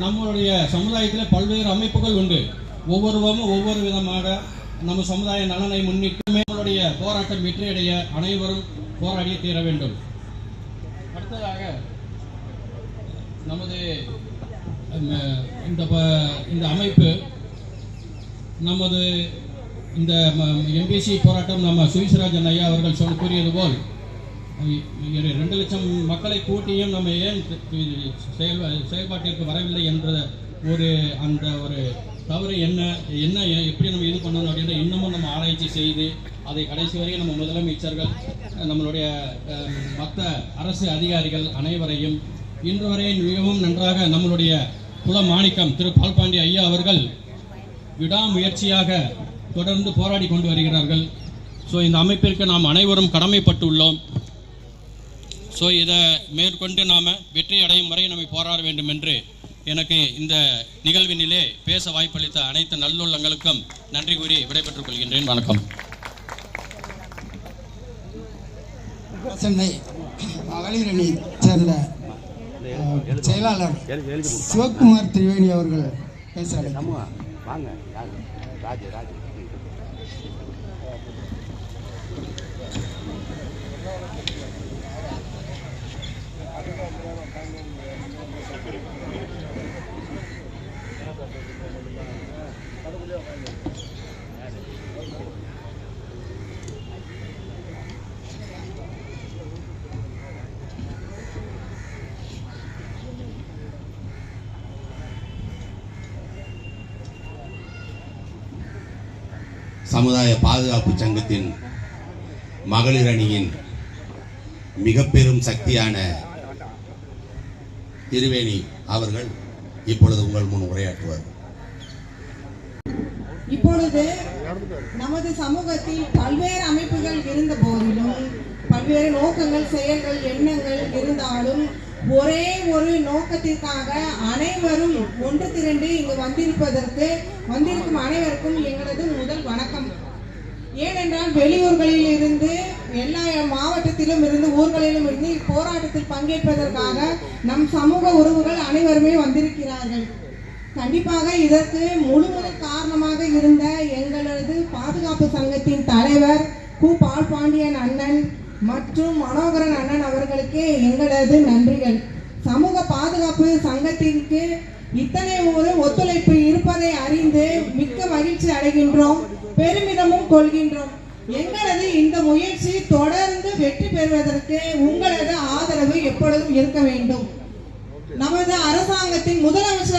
நம்மளுடைய சமுதாயத்தில் பல்வேறு அமைப்புகள் உண்டு. ஒவ்வொருவரும் ஒவ்வொரு விதமாக நம்ம சமுதாய நலனை முன்னிட்டு நம்மளுடைய போராட்டம் வெற்றியடைய அனைவரும் போராடி தீர வேண்டும். அடுத்ததாக நமது அஹ், இந்த இந்த அமைப்பு நமது இந்த எம்பிசி போராட்டம் நம்ம சுவிஸ்ராஜன் ஐயா அவர்கள் சொன்ன கூறியது போல் ரெண்டு லட்சம் மக்களை கூட்டியும் நம்ம ஏன் செயல் செயல்பாட்டிற்கு வரவில்லை என்ற ஒரு அந்த ஒரு தவறு என்ன என்ன எப்படி நம்ம இது பண்ணணும் அப்படின்ற இன்னமும் நம்ம ஆராய்ச்சி செய்து அதை கடைசி வரையும் நம்ம முதலமைச்சர்கள் நம்மளுடைய மற்ற அரசு அதிகாரிகள் அனைவரையும் இன்று வரை மிகவும் நன்றாக நம்மளுடைய குல மாணிக்கம் திரு பால்பாண்டி ஐயா அவர்கள் விடாமுயற்சியாக தொடர்ந்து போராடி கொண்டு வருகிறார்கள். ஸோ இந்த அமைப்பிற்கு நாம் அனைவரும் கடமைப்பட்டுள்ளோம். ஸோ இதை மேற்கொண்டு நாம் வெற்றி அடையும் வரை நம்மை போராட வேண்டும் என்று எனக்கு இந்த நிகழ்வினிலே பேச வாய்ப்பளித்த அனைத்து நல்லுள்ளங்களுக்கும் நன்றி கூறி விடைபெற்றுக் கொள்கின்றேன். வணக்கம். சென்னை மகளிர் அணி சேர்ந்த செயலாளர் சிவகுமார் திரிவேணி அவர்கள் பேசுகிறார் வாங்க சமுதாய பாதுகாப்பு சங்கத்தின் மகளிர் அணியின் மிக பெரும் சக்தியான திருவேணி அவர்கள் இப்பொழுது உங்கள் முன் உரையாற்றுவார். இப்பொழுது நமது சமூகத்தில் பல்வேறு அமைப்புகள் இருந்த போதிலும் பல்வேறு நோக்கங்கள் செயல்கள் எண்ணங்கள் இருந்தாலும் ஒரே ஒரு நோக்கத்திற்காக அனைவரும் ஒன்று திரண்டு இங்கு வந்திருப்பதற்கு வந்திருக்கும் அனைவருக்கும் எங்களது முதல் வணக்கம். ஏனென்றால் வெளியூர்களில் இருந்து எல்லா மாவட்டத்திலும் இருந்து ஊர்களிலும் இருந்து இப்போராட்டத்தில் பங்கேற்பதற்காக நம் சமூக உறவுகள் அனைவருமே வந்திருக்கிறார்கள். கண்டிப்பாக இதற்கு முழு காரணமாக இருந்த எங்களது பாதுகாப்பு சங்கத்தின் தலைவர் கு. பால் பாண்டியன் அண்ணன் மற்றும் மனோகரன் அண்ணன் அவர்களுக்கு எங்களது நன்றிகள். சமூக பாதுகாப்பு சங்கத்திற்கு இத்தனை ஒரு ஒத்துழைப்பு இருப்பதை அறிந்து மிக்க மகிழ்ச்சி அடைகின்றோம் பெருமிதமும் கொள்கின்றோம். எங்களது இந்த முயற்சி தொடர்ந்து வெற்றி பெறுவதற்கு உங்களது ஆதரவு எப்பொழுதும் இருக்க வேண்டும். நமது அரசாங்கத்தின் முதலமைச்சர்